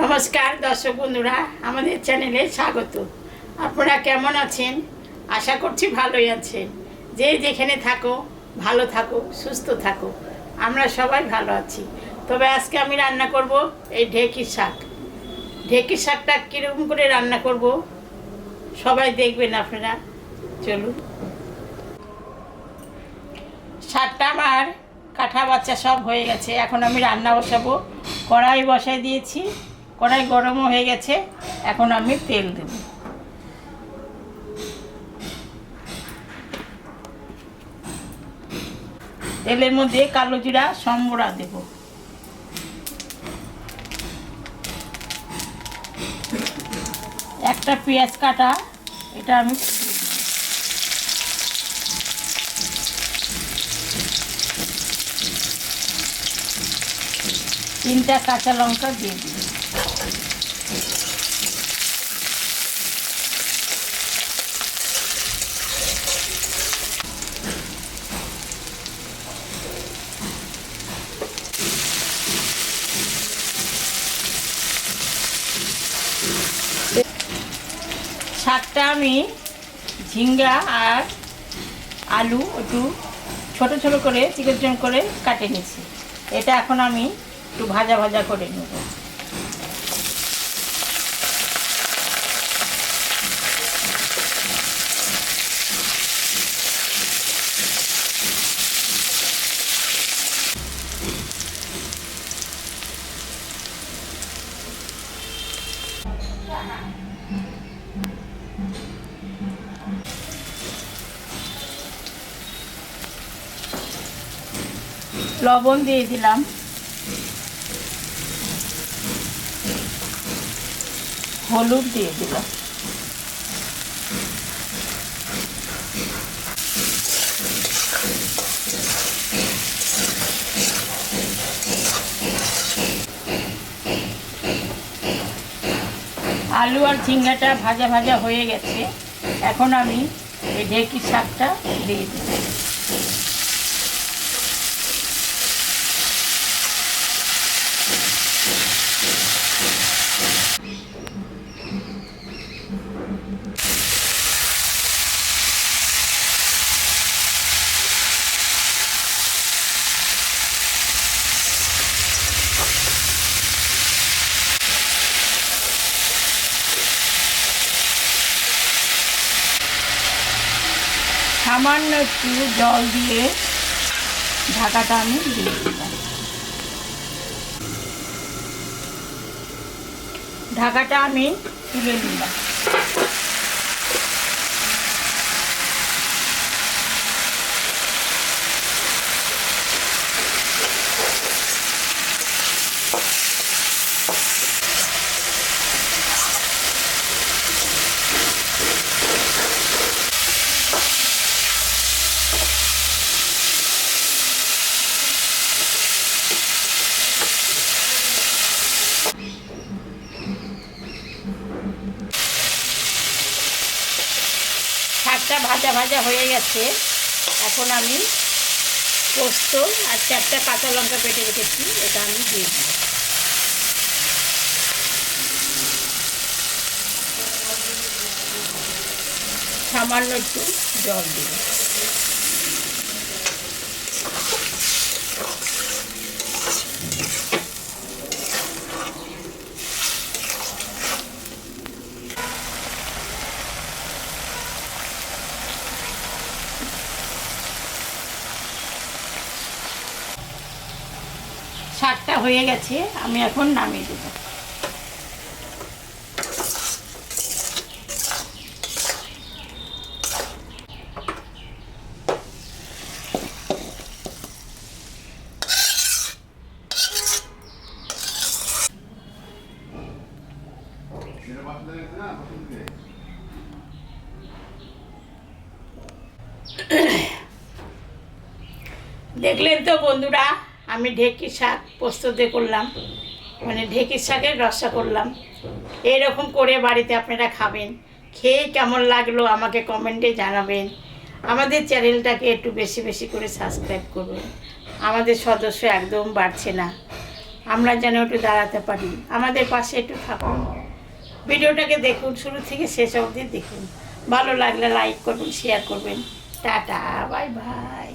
নমস্কার, দর্শক বন্ধুরা, আমাদের চ্যানেলে স্বাগত। আপনারা কেমন আছেন? আশা করছি ভালোই আছেন। যে যেখানে থাকো, ভালো থাকো, সুস্থ থাকো। আমরা সবাই ভালো আছি। তবে আজকে আমি রান্না করব এই ঢেঁকির শাক। ঢেঁকির শাকটা কীরকম করে রান্না করব? সবাই দেখবেন আপনারা। চলুন। শাকটা আমার কাঁঠা বাচ্চা সব হয়ে গেছে। এখন আমি রান্না বসাবো। কড়াই বসাই দিয়েছি। কড়াই গরমও হয়ে গেছে, এখন আমি তেল দেব। তেলের মধ্যে কালো জিরা, সম্বরা দেব। একটা পেঁয়াজ কাটা, এটা আমি তিনটা কাঁচা লঙ্কা দিয়ে দিই। শাকটা আমি ঝিঙ্গা আর আলু একটু ছোট ছোট করে, চিকন করে কাটে নিয়েছি এটা এখন আমি একটু ভাজা ভাজা করে নেব। লবণ দিয়ে দিলাম। হলুদ দিয়ে দিলাম। আলু আর ঝিঙ্গাটা ভাজা ভাজা হয়ে গেছে। এখন আমি এই ঢেঁকি শাকটা দিয়ে দিই সামান্য একটু জল দিয়ে ঢাকাটা আমি দিয়ে দিলাম। ঢাকাটা আমি তুলে নিলাম। শাকটা ভাজা ভাজা হয়ে গেছে। এখন আমি পোস্ত আর চারটা কাঁচা লঙ্কা পেটে রেখেছি, এটা আমি দিয়ে দিই সামান্য একটু জল দিব শাকটা হয়ে গেছে আমি এখন নামিয়ে দেবো। দেখলেন তো বন্ধুরা আমি ঢেঁকির শাক প্রস্তুতি করলাম মানে ঢেঁকির শাকের রসা করলাম। এরকম করে বাড়িতে আপনারা খাবেন। খেয়ে কেমন লাগল আমাকে কমেন্টে জানাবেন। আমাদের চ্যানেলটাকে একটু বেশি বেশি করে সাবস্ক্রাইব করবেন। আমাদের সদস্য একদম বাড়ছে না। আমরা যেন একটু দাঁড়াতে পারি। আমাদের পাশে একটু থাকুন। ভিডিওটাকে দেখুন, শুরু থেকে শেষ অবধি দেখুন। ভালো লাগলে লাইক করবেন শেয়ার করবেন। Tata bye bye